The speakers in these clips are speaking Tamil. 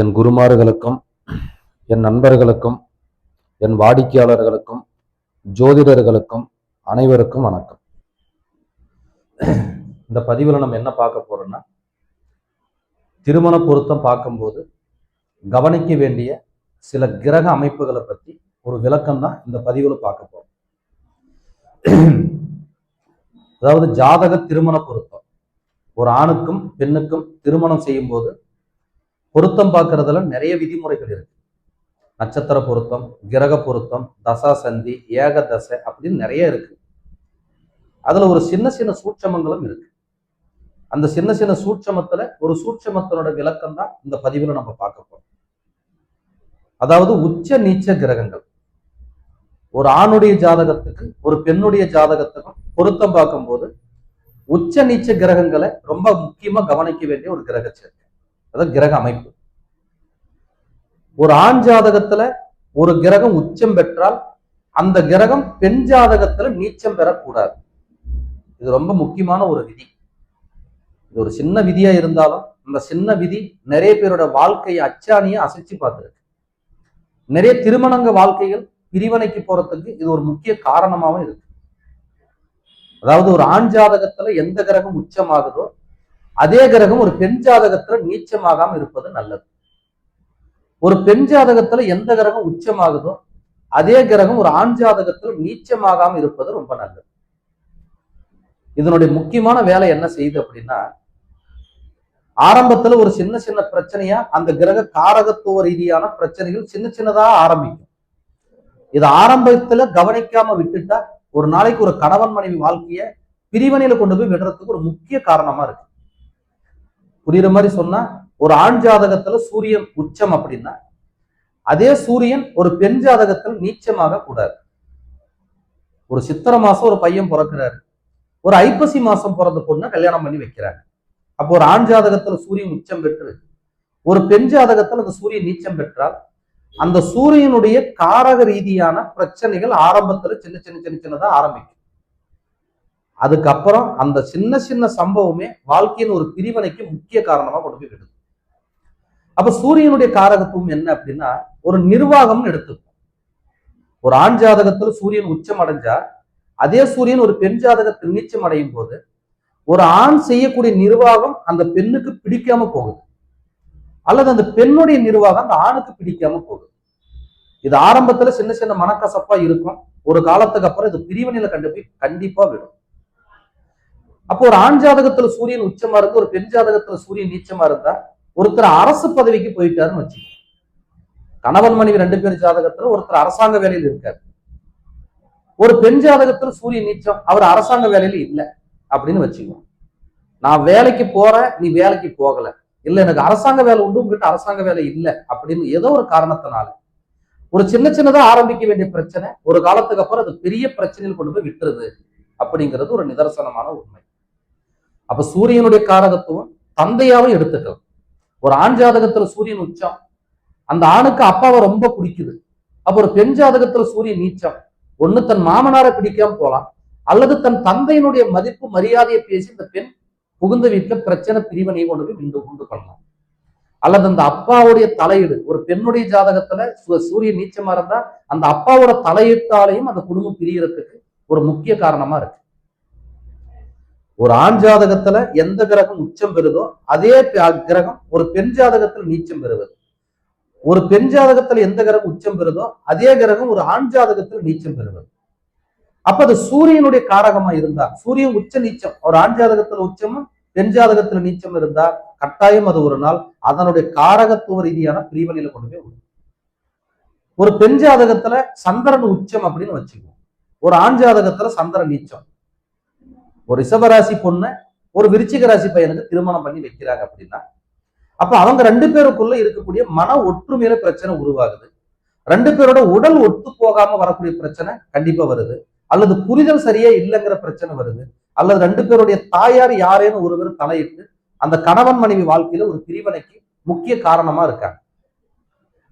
என் குருமார்களுக்கும் என் நண்பர்களுக்கும் என் வாடிக்கையாளர்களுக்கும் ஜோதிடர்களுக்கும் அனைவருக்கும் வணக்கம். இந்த பதிவில் நம்ம என்ன பார்க்க போறோம்னா திருமண பொருத்தம் பார்க்கும்போது கவனிக்க வேண்டிய சில கிரக அமைப்புகளை பற்றி ஒரு விளக்கம் தான் இந்த பதிவில் பார்க்க போறோம். அதாவது ஜாதக திருமண பொருத்தம். ஒரு ஆணுக்கும் பெண்ணுக்கும் திருமணம் செய்யும்போது பொருத்தம் பார்க்கறதுல நிறைய விதிமுறைகள் இருக்கு. நட்சத்திர பொருத்தம் கிரக பொருத்தம் தசா சந்தி ஏக தசை அப்படின்னு நிறைய இருக்கு. அதுல ஒரு சின்ன சின்ன சூட்சமங்களும் இருக்கு. அந்த சின்ன சின்ன சூட்சமத்துல ஒரு சூட்சமத்தினோட விளக்கம் தான் இந்த பதிவுல நம்ம பார்க்க போறோம். அதாவது உச்ச நீச்ச கிரகங்கள். ஒரு ஆணுடைய ஜாதகத்துக்கு ஒரு பெண்ணுடைய ஜாதகத்துக்கும் பொருத்தம் பார்க்கும்போது உச்ச நீச்ச கிரகங்களை ரொம்ப முக்கியமா கவனிக்க வேண்டிய ஒரு கிரக சேர்க்கை அதாவது கிரக அமைப்பு. ஒரு ஆண் ஜாதகத்துல ஒரு கிரகம் உச்சம் பெற்றால் அந்த கிரகம் பெண் ஜாதகத்துல நீச்சம் பெறக்கூடாது. இது ரொம்ப முக்கியமான ஒரு விதி. இது ஒரு சின்ன விதியா இருந்தாலும் அந்த சின்ன விதி நிறைய பேரோட வாழ்க்கையை அச்சாணியை அசைச்சு பார்த்துருக்கு. நிறைய திருமணங்க வாழ்க்கைகள் பிரிவினைக்கு போறதுக்கு இது ஒரு முக்கிய காரணமாவும் இருக்கு. அதாவது ஒரு ஆண் ஜாதகத்துல எந்த கிரகம் உச்சமாகுதோ அதே கிரகம் ஒரு பெண் ஜாதகத்துல நீச்சமாகாம இருப்பது நல்லது. ஒரு பெண் ஜாதகத்துல எந்த கிரகம் உச்சமாகுதோ அதே கிரகம் ஒரு ஆண் ஜாதகத்துல நீச்சமாகாம இருப்பது ரொம்ப நல்லது. இதனுடைய முக்கியமான வேலை என்ன செய்யுது அப்படின்னா ஆரம்பத்துல ஒரு சின்ன சின்ன பிரச்சனையா அந்த கிரக காரகத்துவ ரீதியான பிரச்சனைகள் சின்ன சின்னதா ஆரம்பிக்கும். இது ஆரம்பத்துல கவனிக்காம விட்டுட்டா ஒரு நாளைக்கு ஒரு கணவன் மனைவி வாழ்க்கைய பிரிவினையில கொண்டு போய் விடுறதுக்கு ஒரு முக்கிய காரணமா இருக்கு. புரியுற மாதிரி சொன்னா ஒரு ஆண் ஜாதகத்துல சூரியன் உச்சம் அப்படின்னா அதே சூரியன் ஒரு பெண் ஜாதகத்தில் நீச்சமாக கூடாது. ஒரு சித்திரை மாசம் ஒரு பையன் பிறக்கிறாரு. ஒரு ஐப்பசி மாசம் பிறந்த பொண்ணை கல்யாணம் பண்ணி வைக்கிறாங்க அப்போ ஒரு ஆண் ஜாதகத்துல சூரியன் உச்சம் பெற்று ஒரு பெண் ஜாதகத்தில் அந்த சூரியன் நீச்சம் பெற்றால் அந்த சூரியனுடைய காரக ரீதியான பிரச்சனைகள் ஆரம்பத்துல சின்ன சின்ன சின்ன சின்னதா ஆரம்பிக்கும். அதுக்கப்புறம் அந்த சின்ன சின்ன சம்பவமே வாழ்க்கையின் ஒரு பிரிவினைக்கு முக்கிய காரணமா கொண்டு போய் விடுது. அப்ப சூரியனுடைய காரகத்துவம் என்ன அப்படின்னா ஒரு நிர்வாகம்னு எடுத்துக்கும் ஒரு ஆண் ஜாதகத்துல சூரியன் உச்சம் அடைஞ்சா அதே சூரியன் ஒரு பெண் ஜாதகத்தில் நீச்சம் அடையும் போது ஒரு ஆண் செய்யக்கூடிய நிர்வாகம் அந்த பெண்ணுக்கு பிடிக்காம போகுது. அல்லது அந்த பெண்ணுடைய நிர்வாகம் அந்த ஆணுக்கு பிடிக்காம போகுது. இது ஆரம்பத்துல சின்ன சின்ன மனக்கசப்பா இருக்கும். ஒரு காலத்துக்கு அப்புறம் இது பிரிவினையில கண்டு போய் கண்டிப்பா விடும். அப்போ ஒரு ஆண் ஜாதகத்துல சூரியன் உச்சமா இருந்து ஒரு பெண் ஜாதகத்துல சூரியன் நீச்சமா இருந்தா ஒருத்தர் அரசு பதவிக்கு போயிட்டாருன்னு வச்சுக்கோங்க. கணவன் மனைவி ரெண்டு பேர் ஜாதகத்துல ஒருத்தர் அரசாங்க வேலையில் இருக்காரு. ஒரு பெண் ஜாதகத்துல சூரியன் நீச்சம் அவர் அரசாங்க வேலையில இல்லை அப்படின்னு வச்சுக்கோங்க. நான் வேலைக்கு போறேன் நீ வேலைக்கு போகல. இல்ல எனக்கு அரசாங்க வேலை உண்டு உங்ககிட்ட அரசாங்க வேலை இல்லை அப்படின்னு ஏதோ ஒரு காரணத்தினால. ஒரு சின்ன சின்னதா ஆரம்பிக்க வேண்டிய பிரச்சனை ஒரு காலத்துக்கு அப்புறம் அது பெரிய பிரச்சனையில் கொண்டு போய் விட்டுருது அப்படிங்கிறது ஒரு நிதர்சனமான உண்மை. அப்ப சூரியனுடைய காரகத்துவம் தந்தையாவும் எடுத்துக்கலாம். ஒரு ஆண் ஜாதகத்துல சூரியன் உச்சம். அந்த ஆணுக்கு அப்பாவை ரொம்ப பிடிக்குது. அப்ப ஒரு பெண் ஜாதகத்துல சூரியன் நீச்சம். ஒண்ணு தன் மாமனாரை பிடிக்காம போலாம் அல்லது தன் தந்தையினுடைய மதிப்பு மரியாதையை பேசி இந்த பெண் புகுந்த வீட்டுல பிரச்சனை பிரிவினை கொண்டு போய் உண்டு உண்டு பண்ணலாம் அல்லது அந்த அப்பாவுடைய தலையீடு ஒரு பெண்ணுடைய ஜாதகத்துல சூ- சூரியன் நீச்சமா இருந்தா அந்த அப்பாவோட தலையீட்டாலையும் அந்த குடும்பம் பிரியறதுக்கு ஒரு முக்கிய காரணமா இருக்கு. ஒரு ஆண் ஜாதகத்துல எந்த கிரகம் உச்சம் பெறுதோ அதே கிரகம் ஒரு பெண் ஜாதகத்தில் நீச்சம் பெறுவது. ஒரு பெண் ஜாதகத்துல எந்த கிரகம் உச்சம் பெறுதோ அதே கிரகம் ஒரு ஆண் ஜாதகத்தில் நீச்சம் பெறுவது. அப்ப அது சூரியனுடைய காரகமா இருந்தா சூரியன் உச்ச நீச்சம் ஒரு ஆண் ஜாதகத்துல உச்சமும் பெண் ஜாதகத்துல நீச்சம் இருந்தா கட்டாயம் அது ஒரு நாள் அதனுடைய காரகத்துவ ரீதியான பிரிவினையில கொண்டு போய் விடும். ஒரு பெண் ஜாதகத்துல சந்திரன் உச்சம் அப்படின்னு வச்சுக்குவோம் ஒரு ஆண் ஜாதகத்துல சந்திரன் நீச்சம். ஒரு ரிஷபராசி பொண்ணை ஒரு விருச்சிக ராசி பையனுக்கு திருமணம் பண்ணி வைக்கிறாங்க அப்படின்னா அப்ப அவங்க ரெண்டு பேருக்குள்ள இருக்கக்கூடிய மன ஒற்றுமையில பிரச்சனை உருவாகுது. ரெண்டு பேரோட உடல் ஒத்து போகாம வரக்கூடிய பிரச்சனை கண்டிப்பா வருது. அல்லது புரிதல் சரியா இல்லைங்கிற பிரச்சனை வருது. அல்லது ரெண்டு பேருடைய தாயார் யாரேன்னு ஒருவர் தலையிட்டு அந்த கணவன் மனைவி வாழ்க்கையில ஒரு பிரிவினைக்கு முக்கிய காரணமா இருக்காங்க.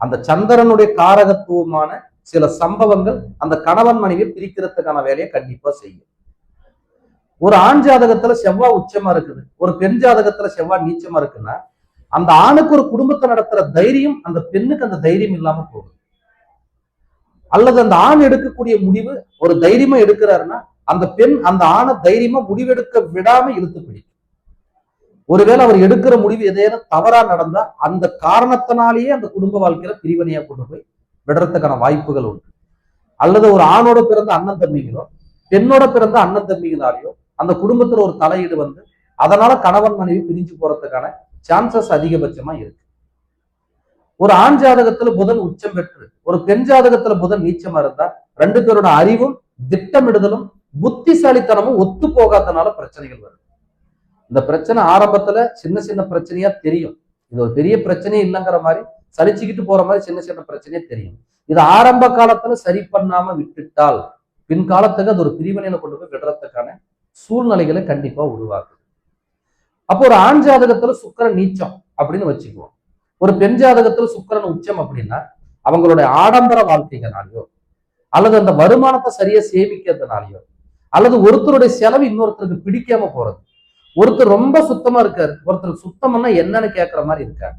அந்த சந்திரனுடைய காரகத்துவமான சில சம்பவங்கள் அந்த கணவன் மனைவியை பிரிக்கிறதுக்கான வேலையை கண்டிப்பா செய்யும். ஒரு ஆண் ஜாதகத்துல செவ்வாய் உச்சமா இருக்குது. ஒரு பெண் ஜாதகத்துல செவ்வாய் நீச்சமா இருக்குன்னா அந்த ஆணுக்கு ஒரு குடும்பத்தை நடத்துற தைரியம் அந்த பெண்ணுக்கு அந்த தைரியம் இல்லாம போகுது. அல்லது அந்த ஆண் எடுக்கக்கூடிய முடிவு ஒரு தைரியமா எடுக்கிறாருன்னா அந்த பெண் அந்த ஆணை தைரியமா முடிவெடுக்க விடாம இழுத்து பிடிக்கும். ஒருவேளை அவர் எடுக்கிற முடிவு எதேனும் தவறா நடந்தா அந்த காரணத்தினாலேயே அந்த குடும்ப வாழ்க்கையில பிரிவினையா கொண்டு போய் விடுறதுக்கான வாய்ப்புகள் உண்டு. அல்லது ஒரு ஆணோட பிறந்த அண்ணன் தம்பிகளோ பெண்ணோட பிறந்த அண்ணன் தம்பிகளாலேயோ அந்த குடும்பத்துல ஒரு தலையீடு வந்து அதனால கணவன் மனைவி பிரிஞ்சு போறதுக்கான சான்சஸ் அதிகபட்சமா இருக்கு. ஒரு ஆண் ஜாதகத்துல புதன் உச்சம் பெற்று ஒரு பெண் ஜாதகத்துல புதன் நீச்சமா இருந்தா ரெண்டு பேரோட அறிவும் திட்டமிடுதலும் புத்திசாலித்தனமும் ஒத்து போகாதனால பிரச்சனைகள் வருது இந்த பிரச்சனை ஆரம்பத்துல சின்ன சின்ன பிரச்சனையா தெரியும். இது ஒரு பெரிய பிரச்சனையே இல்லைங்கிற மாதிரி சலிச்சுக்கிட்டு போற மாதிரி சின்ன சின்ன பிரச்சனையே தெரியும். இது ஆரம்ப காலத்துல சரி பண்ணாம விட்டுட்டால் பின்காலத்துக்கு அது ஒரு பிரிவினையில கொண்டு போய் விடுறதுக்கான சூழ்நிலைகளை கண்டிப்பா உருவாக்குது. அப்போ ஒரு ஆண் ஜாதகத்துல சுக்கரன் நீச்சம் அப்படின்னு வச்சுக்குவோம். ஒரு பெண் ஜாதகத்துல சுக்கரன் உச்சம் அப்படின்னா அவங்களுடைய ஆடம்பர வாழ்க்கைகளாலேயோ அல்லது அந்த வருமானத்தை சரியா சேமிக்கிறதுனாலயோ அல்லது ஒருத்தருடைய செலவு இன்னொருத்தருக்கு பிடிக்காம போறது. ஒருத்தர் ரொம்ப சுத்தமா இருக்காரு. ஒருத்தருக்கு சுத்தம்னா என்னன்னு கேட்கிற மாதிரி இருக்காரு.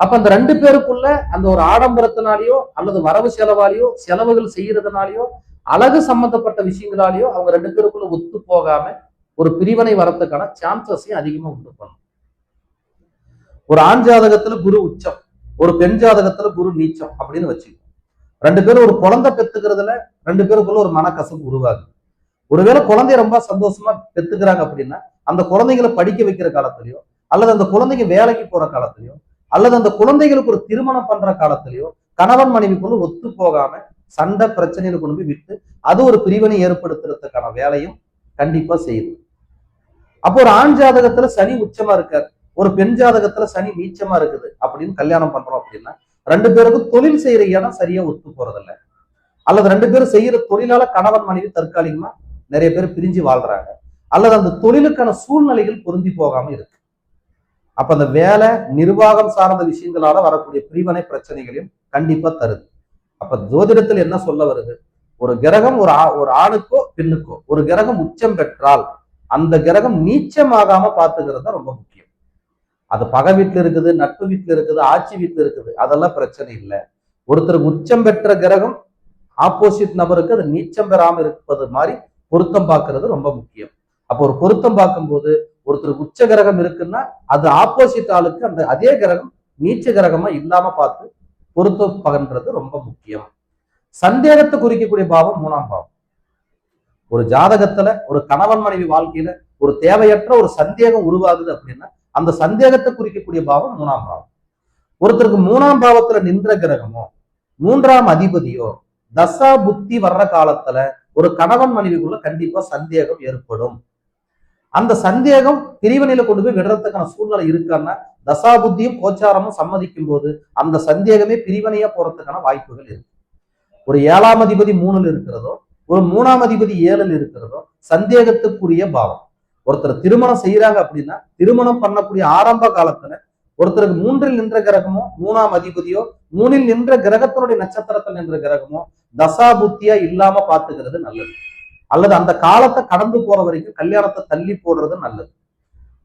அப்ப அந்த ரெண்டு பேருக்குள்ள அந்த ஒரு ஆடம்பரத்தினாலேயோ அல்லது வரவு செலவாலேயோ செலவுகள் செய்யறதுனாலயோ அழகு சம்பந்தப்பட்ட விஷயங்களாலேயோ அவங்க ரெண்டு பேருக்குள்ள ஒத்து போகாம ஒரு பிரிவினை வரத்துக்கான சான்சஸையும் அதிகமா உண்டு பண்ணும். ஒரு ஆண் ஜாதகத்துல குரு உச்சம் ஒரு பெண் ஜாதகத்துல குரு நீச்சம் அப்படின்னு வச்சுக்கோ ரெண்டு பேரும் ஒரு குழந்தை பெத்துக்கிறதுல ரெண்டு பேருக்குள்ள ஒரு மனக்கசப்பு உருவாகுது. ஒருவேளை குழந்தைய ரொம்ப சந்தோஷமா பெத்துக்கிறாங்க அப்படின்னா அந்த குழந்தைங்களை படிக்க வைக்கிற காலத்திலயோ அல்லது அந்த குழந்தைங்க வேலைக்கு போற காலத்திலயோ அல்லது அந்த குழந்தைகளுக்கு ஒரு திருமணம் பண்ற காலத்திலயோ கணவன் மனைவிக்குள்ள ஒத்து போகாம சண்டை பிரச்சனையில கொண்டு போய் விட்டு அது ஒரு பிரிவினை ஏற்படுத்துறதுக்கான வேலையும் கண்டிப்பா செய்யுது அப்போ ஒரு ஆண் ஜாதகத்துல சனி உச்சமா இருக்காரு. ஒரு பெண் ஜாதகத்துல சனி நீச்சமா இருக்குது அப்படின்னு கல்யாணம் பண்றோம் அப்படின்னா ரெண்டு பேருக்கும் தொழில் செய்யற இடம் சரியா ஒத்து போறதில்ல. அல்லது ரெண்டு பேரும் செய்யற தொழிலால கணவன் மனைவி தற்காலிகமா நிறைய பேர் பிரிஞ்சு வாழ்றாங்க. அல்லது அந்த தொழிலுக்கான சூழ்நிலைகள் பொருந்தி போகாம இருக்கு. அப்ப அந்த வேலை நிர்வாகம் சார்ந்த விஷயங்களால வரக்கூடிய பிரிவினை பிரச்சனைகளையும் கண்டிப்பா தருது. அப்ப ஜோதிடத்தில் என்ன சொல்ல வருது? ஒரு கிரகம் ஒரு ஆ- ஒரு ஆணுக்கோ பெண்ணுக்கோ ஒரு கிரகம் உச்சம் பெற்றால் அந்த கிரகம் நீச்சமாகாம பார்த்துக்கிறது தான் ரொம்ப முக்கியம். அது பகை வீட்டுல இருக்குது நட்பு வீட்டுல இருக்குது ஆட்சி வீட்டுல இருக்குது அதெல்லாம் பிரச்சனை இல்லை. ஒருத்தருக்கு உச்சம் பெற்ற கிரகம் ஆப்போசிட் நபருக்கு அது நீச்சம் பெறாமல் இருப்பது மாதிரி பொருத்தம் பார்க்கறது ரொம்ப முக்கியம். அப்போ ஒரு பொருத்தம் பார்க்கும்போது ஒருத்தருக்கு உச்ச கிரகம் இருக்குன்னா அது ஆப்போசிட் ஆளுக்கு அந்த அதே கிரகம் நீச்ச கிரகமா இல்லாம பார்த்து பொறுத்து பகன்றது ரொம்ப முக்கியம். சந்தேகத்தை குறிக்கக்கூடிய பாவம் மூணாம் பாவம். ஒரு ஜாதகத்துல ஒரு கணவன் மனைவி வாழ்க்கையில ஒரு தேவையற்ற ஒரு சந்தேகம் உருவாகுது அப்படின்னா அந்த சந்தேகத்தை குறிக்கக்கூடிய பாவம் மூணாம் பாவம். ஒருத்தருக்கு மூணாம் பாவத்துல நின்ற கிரகமோ மூன்றாம் அதிபதியோ தசா புத்தி வர்ற காலத்துல ஒரு கணவன் மனைவிக்குள்ள கண்டிப்பா சந்தேகம் ஏற்படும். அந்த சந்தேகம் பிரிவினையில கொண்டு போய் விடுறதுக்கான சூழ்நிலை இருக்கான்னா தசாபுத்தியும் கோச்சாரமும் சம்மதிக்கும் போது அந்த சந்தேகமே பிரிவினையா போறதுக்கான வாய்ப்புகள் இருக்கு. ஒரு ஏழாம் அதிபதி மூணுல இருக்கிறதோ ஒரு மூணாம் அதிபதி ஏழில் இருக்கிறதோ சந்தேகத்துக்குரிய பாவம். ஒருத்தர் திருமணம் செய்யறாங்க அப்படின்னா திருமணம் பண்ணக்கூடிய ஆரம்ப காலத்துல ஒருத்தருக்கு மூன்றில் நின்ற கிரகமோ மூணாம் அதிபதியோ மூணில் நின்ற கிரகத்தினுடைய நட்சத்திரத்தில் நின்ற கிரகமோ தசா புத்தியா இல்லாம பாத்துக்கிறது நல்லது. அல்லது அந்த காலத்தை கடந்து போற வரைக்கும் கல்யாணத்தை தள்ளி போடுறது நல்லது.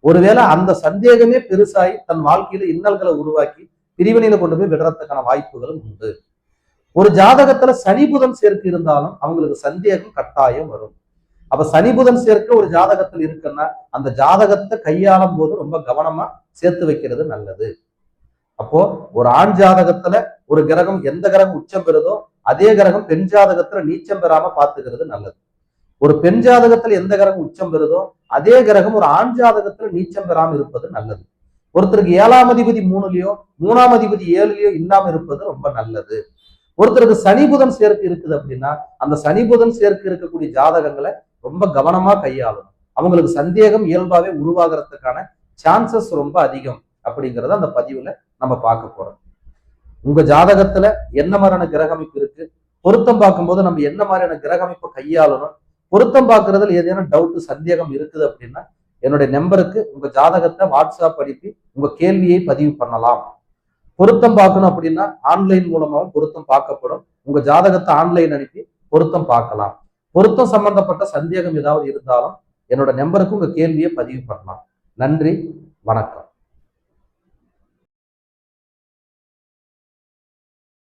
ஒருவேளை அந்த சந்தேகமே பெருசாகி தன் வாழ்க்கையில இன்னல்களை உருவாக்கி பிரிவினையில கொண்டு போய் விடுறதுக்கான வாய்ப்புகளும் உண்டு. ஒரு ஜாதகத்துல சனி புதன் சேர்க்கை இருந்தாலும் அவங்களுக்கு சந்தேகம் கட்டாயம் வரும். அப்ப சனி புதன் சேர்க்கை ஒரு ஜாதகத்தில் இருக்குன்னா அந்த ஜாதகத்தை கையாளும் போது ரொம்ப கவனமா சேர்த்து வைக்கிறது நல்லது. அப்போ ஒரு ஆண் ஜாதகத்துல ஒரு கிரகம் எந்த கிரகம் உச்சம் பெறுதோ அதே கிரகம் பெண் ஜாதகத்துல நீச்சம் பெறாம பாத்துக்கிறது நல்லது. ஒரு பெண் ஜாதகத்துல எந்த கிரகம் உச்சம் பெறுதோ அதே கிரகம் ஒரு ஆண் ஜாதகத்துல நீச்சம் பெறாம இருப்பது நல்லது. ஒருத்தருக்கு ஏழாம் அதிபதி மூணுலயோ மூணாம் அதிபதி ஏழுலயோ இல்லாம இருப்பது ரொம்ப நல்லது. ஒருத்தருக்கு சனி புதன் சேர்க்கு இருக்குது அப்படின்னா அந்த சனி புதன் சேர்க்கு இருக்கக்கூடிய ஜாதகங்களை ரொம்ப கவனமா கையாளணும். அவங்களுக்கு சந்தேகம் இயல்பாவே உருவாகிறதுக்கான சான்சஸ் ரொம்ப அதிகம் அப்படிங்கிறத அந்த பதிவுல நம்ம பார்க்க போறோம். உங்க ஜாதகத்துல என்ன மாதிரியான கிரகமைப்பு இருக்கு? பொருத்தம் பார்க்கும்போது நம்ம என்ன மாதிரியான கிரகமைப்பை கையாளணும்? பொருத்தம் பார்க்கறதுல ஏதேனும் டவுட் சந்தேகம் இருக்குது அப்படின்னா என்னுடைய நம்பருக்கு உங்க ஜாதகத்தை வாட்ஸ்அப் அனுப்பி உங்க கேள்வியை பதிவு பண்ணலாம். பொருத்தம் பார்க்கணும் அப்படின்னா ஆன்லைன் மூலமாகவும் பொருத்தம் பார்க்கப்படும். உங்க ஜாதகத்தை ஆன்லைன் அனுப்பி பொருத்தம் பார்க்கலாம். பொருத்தம் சம்பந்தப்பட்ட சந்தேகம் ஏதாவது இருந்தாலும் என்னோட நம்பருக்கு உங்க கேள்வியை பதிவு பண்ணலாம். நன்றி வணக்கம்.